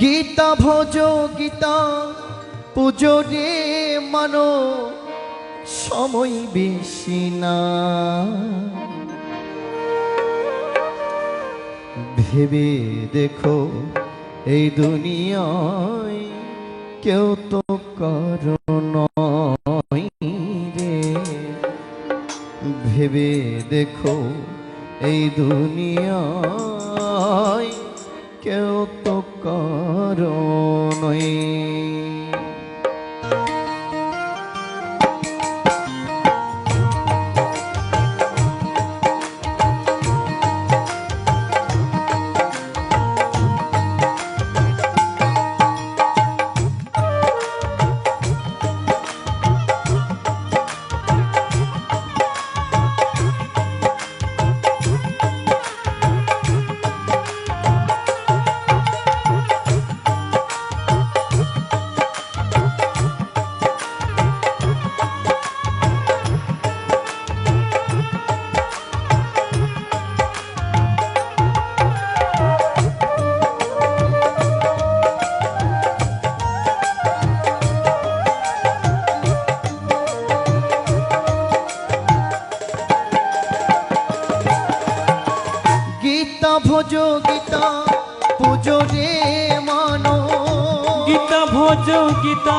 গীতা ভজ, গীতা পুজো রে মানো, সময় বেশি না। ভেবে দেখো এই দুনিয়ায় কেউ তো কারণ রে। ভেবে দেখো এই দুনিয়ায় কেউ তো কারণ গীতা ভজ গীতা পুজো রে মানো। গীতা ভোজ গীতা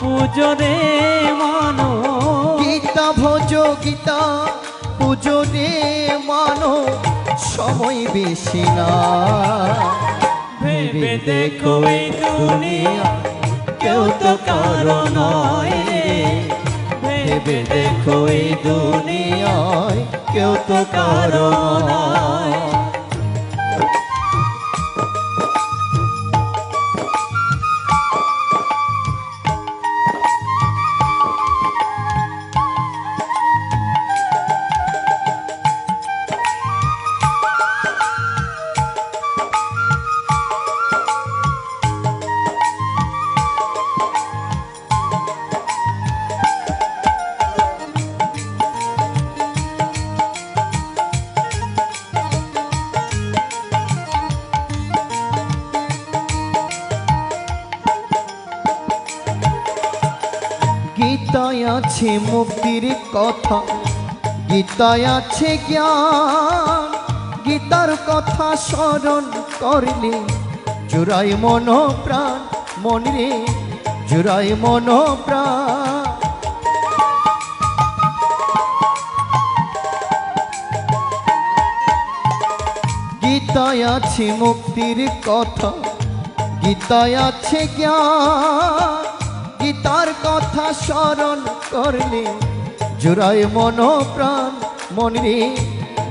পুজো রে মানো। গীতা ভজ গীতা পুজো রে মানো। সময় বেশি না। ভেবে দেখো এই দুনিয়া কেউ তো কারও নয় ভেবে দেখো এই দুনিয়ায় কেউ তো কারও নয়। আছে মুক্তির কথা। গীতায় আছে জ্ঞান। গীতার কথা স্মরণ করলে জুড়াই মন প্রাণ মন রে জুড়াই মন প্রাণ গীতায় আছে মুক্তির কথা। গীতায় আছে জ্ঞান। কথা স্মরণ করলে। জুড়ায় মন প্রাণ মন রে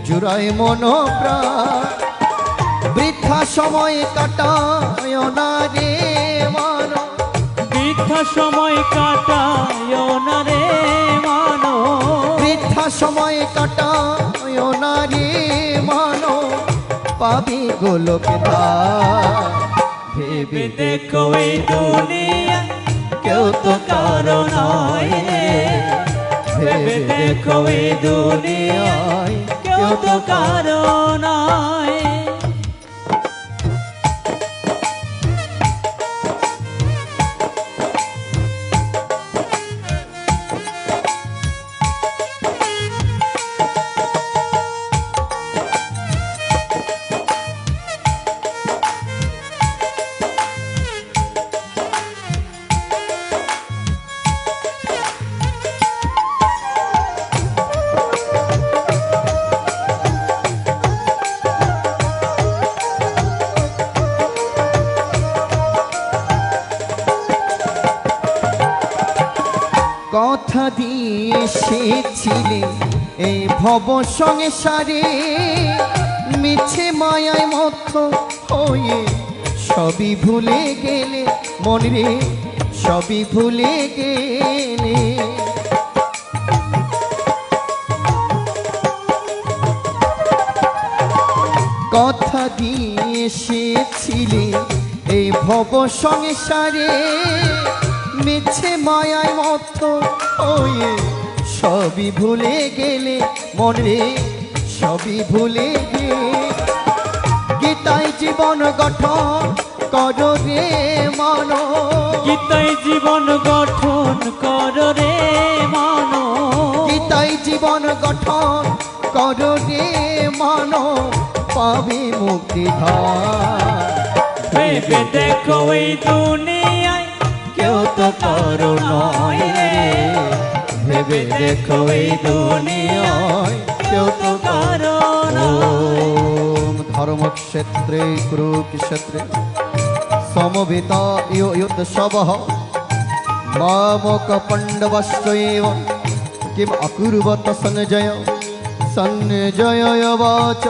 জুড়ায় মন প্রাণ বৃদ্ধা সময় কাটায় না রে মানো বৃদ্ধা সময় কাটায় না রে মানো বৃদ্ধা সময় কাটায় না রে মানো পাবি গোলক ভেবে দেখো এই দুনিয়া। কেউ তো কারও নয়। দেখো দুনিয়ায় কেউ তো কারও নয়। কথা দিয়ে এসেছিলে। এই ভব সংসারে মিছে মায়ায় মধ্য হয়ে সবই ভুলে গেলে, মন রে, সবই ভুলে গেলে। কথা দিয়ে এসেছিলে। এই ভব সংসারে মিছে মায়ায় মত হয়ে সবই ভুলে গেলে মনে সবই ভুলে গেলে। গীতায় জীবন গঠন কর রে মন। গীতায় জীবন গঠন কর রে মন। গীতাই জীবন গঠন কর রে মন। পাবে মুক্তি ভেবে দেখো এই তো কারও নয় রে। ভেবে দেখো এই দুনিয়ায় কেউ তো কারও নয় ওম ধর্মক্ষেত্রে, কুরুক্ষেত্রে সমবেত ইয়োৎসব মামক পণ্ডবশ্চৈব কিম অকুর্বত সঞ্জয়। সঞ্জয় বাচ।